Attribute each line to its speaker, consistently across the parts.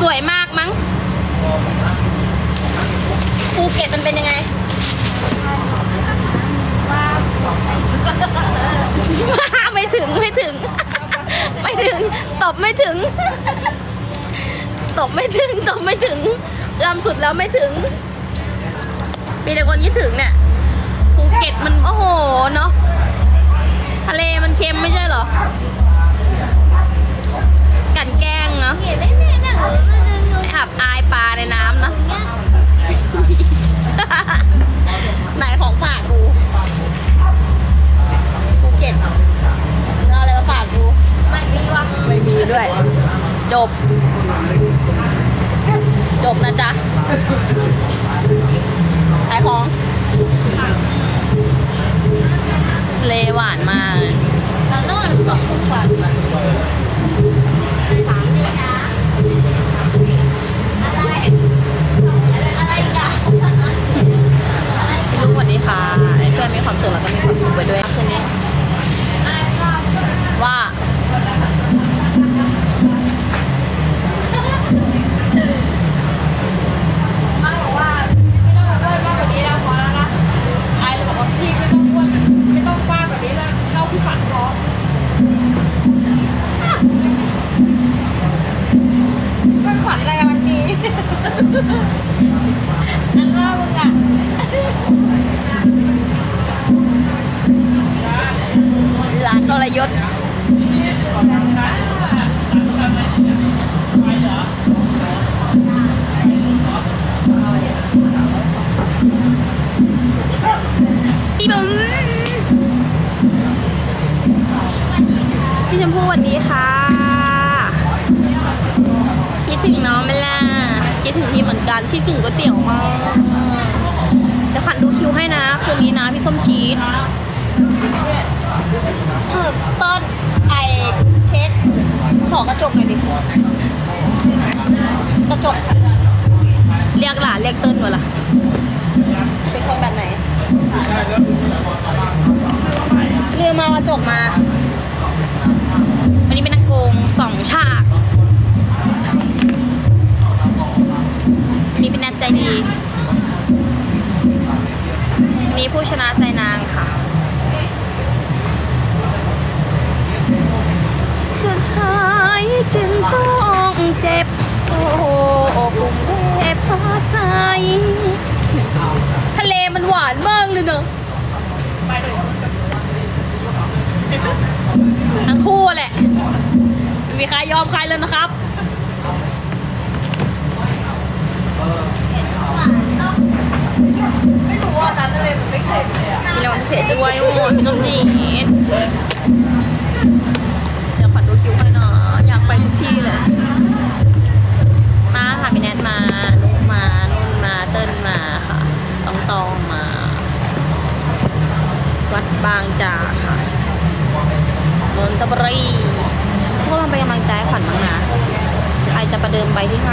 Speaker 1: สวยมากมั้งภูเก็ตมันเป็นยังไงไม่ถึงไม่ถึง ไม่ถึง ตบไม่ถึง ตบไม่ถึง ตบไม่ถึงลำสุดแล้วไม่ถึงมีแต่คนคิดถึงเนี่ยภูเก็ตมัน โอ้โห เนาะทะเลมันเค็มไม่ใช่เหรอ กันแกงเนาะ ไม่อับอายปลาในน้ำเนาะไหนของฝากกูภูเก็ตเงเอาอะไรมาฝากกู
Speaker 2: ไม่มีวะ
Speaker 1: ไม่มีด้วย จบ จบนะจ๊ะขายของ เลหวานมาก
Speaker 2: เรา
Speaker 1: ยศพี่บุ๋มพี่ชมพู่สวัสดีค่ะ คิดถึงน้องไหมล่ะคิดถึงพี่เหมือนกันคิดถึงก๋วยเตี๋ยวมากเดี๋ยวขันดูคิวให้นะ คืนนี้นะพี่ส้มจี๊ด ต้นไอเช็ดขอกระจกหน่อยดิกระจกเรียกหลานเรียกเติ้ลวะล่ะเป็นคนแบบไหนเรือมากระจกมา ทะเลมันหวานมากเลยเนอะทั้งคู่แหละไม่มีใครยอมใครเลยนะครับ
Speaker 2: ไม่รู้ว่าน้ำทะเลมันไม่เค็มเลยอะ
Speaker 1: มีรางวัลพิเศษด้วยโอ้โหพี่น้องจีด ตองตอมา วัดบางจากค่ะนนทบุรีพวกมันเป็นกำลังใจให้ขวัญบ้างนะใครจะประเดิมไปที่ 51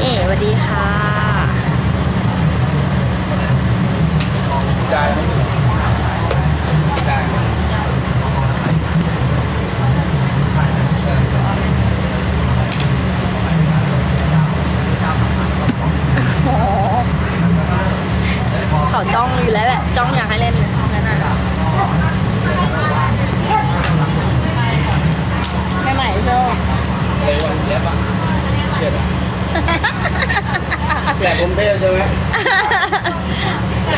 Speaker 1: เอ๋สวัสดีค่ะ
Speaker 3: ได้ได้
Speaker 1: โอ้เขา จ้องอยู่แล้วแหละจ้องอยากให้เล่นนั่นน่ะไม่ใหม่โชค
Speaker 3: เลยวันเย็บอะเจ็บอะแปลกกรุงเทพใช่ไหมไม่ใช่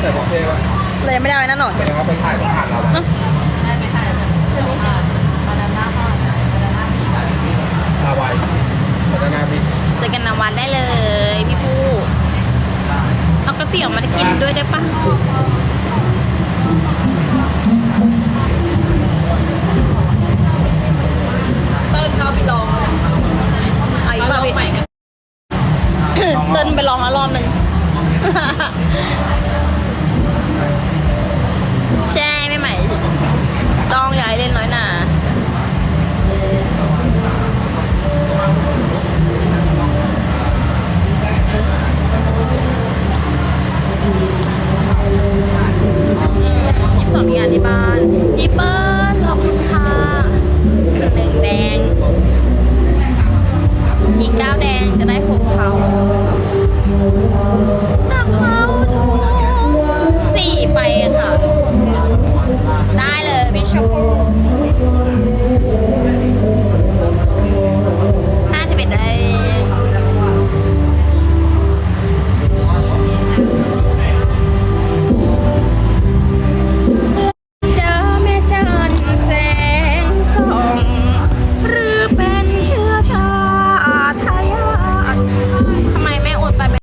Speaker 3: แต่กรุงเทพอะ
Speaker 1: เลยยังไม่ได้ไว้นั่นหน่อย
Speaker 3: แสดงว่าไปถ่ายต้องผ่านเราอะฮาวายพัฒนาบิน
Speaker 1: เจอกันนาวันได้เลยพี่ผู้เอา ก๋วยเตี๋ยวมากินด้วยได้ปะเติ้ลเข้าไปลองไอ้
Speaker 2: เอา
Speaker 1: เติ้ล
Speaker 2: ใหม่กัน
Speaker 1: เติ้ลไปลองแล้วรอบหนึ่ง